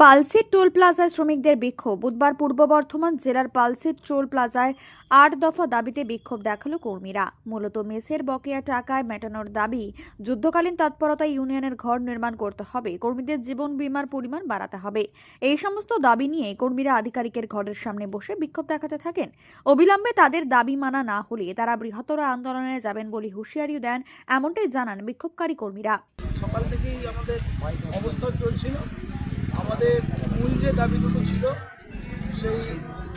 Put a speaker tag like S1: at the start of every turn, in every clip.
S1: Palsit toll প্লাজায় শ্রমিকদের বিক্ষোভ। বুধবার পূর্ব বর্ধমান জেলার পালসিট টোল প্লাজায় আট দফা দাবিতে বিক্ষোভ দেখাল কর্মীরা। মূলত মেসের বকেয়া টাকায় মেটানোর দাবি, যুদ্ধকালীন তৎপরতায় ইউনিয়নের ঘর নির্মাণ করতে হবে, কর্মীদের জীবন বীমার পরিমাণ বাড়াতে হবে। এই সমস্ত দাবি নিয়ে কর্মীরা আধিকারিকের ঘরের সামনে বসে বিক্ষোভ দেখাতে থাকেন। অবিলম্বে তাদের দাবি মানা না হলে তারা বৃহত্তর আন্দোলনে যাবেন বলে হুঁশিয়ারিও দেন, এমনটাই জানান বিক্ষোভকারী কর্মীরা।
S2: সকাল থেকেই আমাদের চলছিল। আমাদের মূল যে দাবি দুটো ছিল, সেই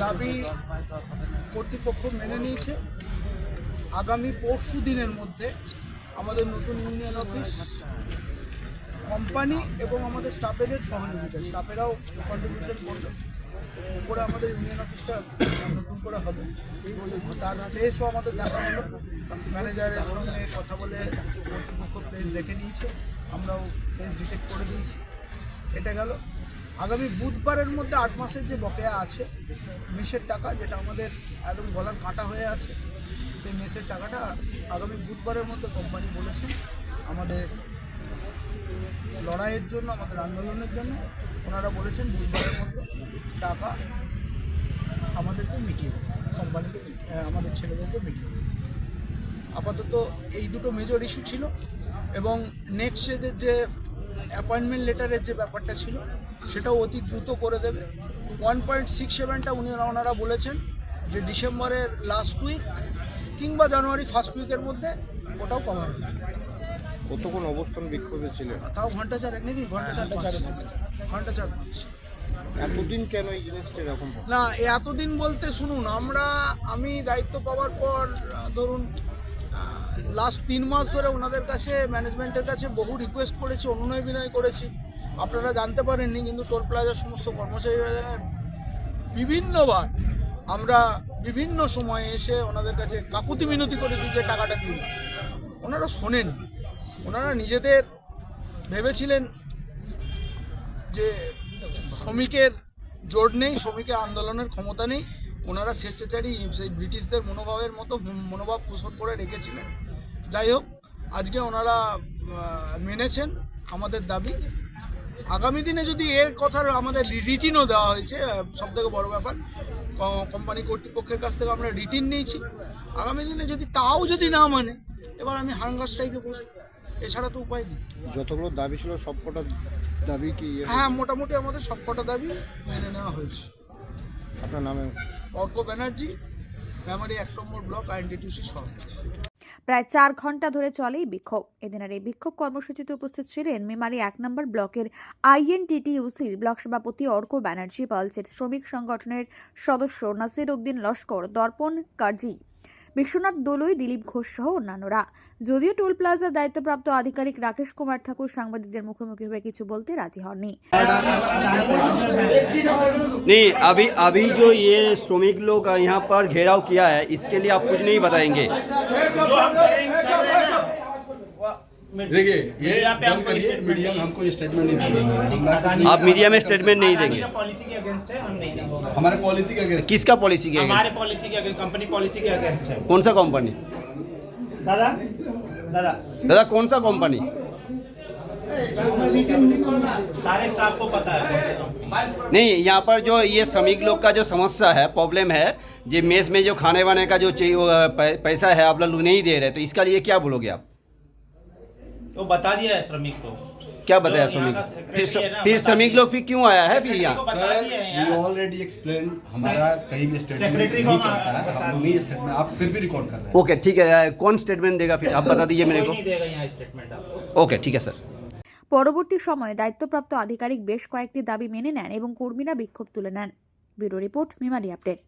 S2: দাবি কর্তৃপক্ষ মেনে নিয়েছে। আগামী পরশু দিনের মধ্যে আমাদের নতুন ইউনিয়ন অফিস কোম্পানি এবং আমাদের স্টাফেদের সহযোগিতা স্টাফেরাও কন্ট্রিবিউশন করবে। উপরে আমাদের ইউনিয়ন অফিসটা নতুন করে হবে। তার ফেসও আমাদের দেখা হলো। ম্যানেজারের সঙ্গে কথা বলে কর্তৃপক্ষ প্লেস দেখে নিয়েছে। আমরাও প্লেস ডিটেক্ট করে দিয়েছি। এটা গেল। আগামী বুধবারের মধ্যে আট মাসের যে বকেয়া আছে, মেসের টাকা, যেটা আমাদের একদম গলার কাটা হয়ে আছে, সেই মেসের টাকাটা আগামী বুধবারের মধ্যে কোম্পানি বলেছে আমাদের লড়াইয়ের জন্য, আমাদের আন্দোলনের জন্য। ওনারা বলেছেন বুধবারের মধ্যে টাকা আমাদেরকে মিটিয়ে কোম্পানিকে আমাদের ছেলেদেরকে মিটিয়ে আপাতত এই দুটো মেজর ইস্যু ছিল এবং নেক্সট যে অ্যাপয়েন্টমেন্ট লেটারের যে ব্যাপারটা ছিল সেটাও অতি দ্রুত করে দেবে। ওয়ান পয়েন্ট সিক্স সেভেনটা উনি ওনারা বলেছেন যে ডিসেম্বরের লাস্ট উইক কিংবা জানুয়ারি ফার্স্ট উইকের মধ্যে ওটাও কভার হবে।
S3: কতক্ষণ অবস্থান বিক্ষোভে ছিলেন?
S2: তাও ঘণ্টা চারেক নাকি? ঘণ্টা চার পাঁচ। ঘণ্টা চার
S3: এতদিন কেন এই জিনিসটা এরকম
S2: না এতদিন বলতে শুনুন আমরা আমি দায়িত্ব পাওয়ার পর ধরুন লাস্ট তিন মাস ধরে ওনাদের কাছে ম্যানেজমেন্টের কাছে বহু রিকোয়েস্ট করেছি, অনুনয় বিনয় করেছি। আপনারা জানতে পারেননি, কিন্তু টোল প্লাজার সমস্ত কর্মচারীরা বিভিন্নবার আমরা বিভিন্ন সময়ে এসে ওনাদের কাছে কাকুতি মিনতি করেছি যে টাকাটা দিন ওনারা শোনেন ওনারা নিজেদের ভেবেছিলেন যে শ্রমিকের জোর নেই, শ্রমিকের আন্দোলনের ক্ষমতা নেই। ওনারা স্বেচ্ছাচারী সেই ব্রিটিশদের মনোভাবের মতো, মনোভাব পোষণ করে রেখেছিলেন। যাই হোক আজকে ওনারা মেনেছেন আমাদের দাবি। আগামী দিনে যদি এর কথার আমাদের রিটিনও দেওয়া হয়েছে সব থেকে বড়ো ব্যাপার কোম্পানি কর্তৃপক্ষের কাছ থেকে আমরা রিটিন নিয়েছি। আগামী দিনে যদি তাও যদি না মানে এবার আমি হাঙ্গার স্ট্রাইকে বসবো। এছাড়া তো উপায় নেই।
S3: যতগুলো দাবি ছিল সবকটা দাবি কি ইয়ে?
S2: হ্যাঁ মোটামুটি আমাদের সবকটা দাবি মেনে নেওয়া হয়েছে।
S3: আপনার নামে?
S2: অর্ক ব্যানার্জি মেমারি এক নম্বর ব্লক আইএনডিটিউসি সভাপতি।
S1: প্রায় চার ঘণ্টা ধরে চলেই বিক্ষোভ। এদিনের এই বিক্ষোভ কর্মসূচিতে উপস্থিত ছিলেন মেমারি এক নম্বর ব্লকের আইএনটিটিউসির ব্লক সভাপতি অর্ক ব্যানার্জি, পালসের শ্রমিক সংগঠনের সদস্য নাসির উদ্দিন লস্কর, দর্পণ কার্জি। বিশ্বনাথ দোলই দিলীপ ঘোষ সহ অন্যান্যরা যদিও টোল প্লাজার দায়িত্বপ্রাপ্ত আধিকারিক রাকেশ কুমার ঠাকুর সাংবাদিকদের মুখোমুখি হয়ে কিছু বলতে রাজি হননি
S4: नहीं अभी अभी जो ये श्रमिक लोग यहाँ पर घेराव किया है इसके लिए आप कुछ नहीं बताएंगे
S5: देखिए ये बंद करिए मीडिया में हमको स्टेटमेंट नहीं देंगे।
S4: आप मीडिया में स्टेटमेंट नहीं देंगे।
S6: पॉलिसी के अगेंस्ट है हम नहीं देंगे।
S5: हमारे पॉलिसी के अगेंस्ट
S4: किसका पॉलिसी के
S6: हमारे पॉलिसी के अगेंस्ट कंपनी पॉलिसी के अगेंस्ट है।
S4: कौन सा कंपनी
S6: दादा? दादा?
S4: दादा कौन सा कंपनी
S6: सारे स्टाफ को पता है कौन सी
S4: नहीं यहाँ पर जो ये श्रमिक लोग का जो समस्या है प्रॉब्लम है जो मेस में जो खाने वाने का जो पैसा है आप लोग नहीं दे रहे तो इसका लिए क्या बोलोगे आप?
S6: तो बता दिया है श्रमिक को
S4: क्या बताया
S6: जो यहाँ
S4: श्रमिक
S6: का
S4: फिर
S6: secretary है ना,
S4: फिर
S6: बता
S4: श्रमिक
S6: दिया।
S4: लोग फिर क्यों आया है फिर
S6: Secretary को
S4: यहाँ
S6: बता दिए हैं
S5: यू
S6: यार
S5: ऑलरेडी एक्सप्लेन हमारा कहीं भी स्टेटमेंट
S6: Secretary को
S5: नहीं
S6: हमारा
S5: चलता है
S6: बता
S5: हम लोग नहीं स्टेटमेंट आप फिर भी रिकॉर्ड कर रहे हैं
S4: ओके ठीक है कौन स्टेटमेंट देगा फिर आप बता दीजिए मेरे
S6: कोई
S4: को
S6: नहीं देगा यहाँ स्टेटमेंट आपको
S4: ओके ठीक है सर
S1: পরবর্তী সময়ে দায়িত্বপ্রাপ্ত আধিকারিক বেশ কয়েকটি দাবি মেনে নেন এবং কর্মীরা বিক্ষোভ তুলে নেন ব্যুরো রিপোর্ট মেমারি আপডেট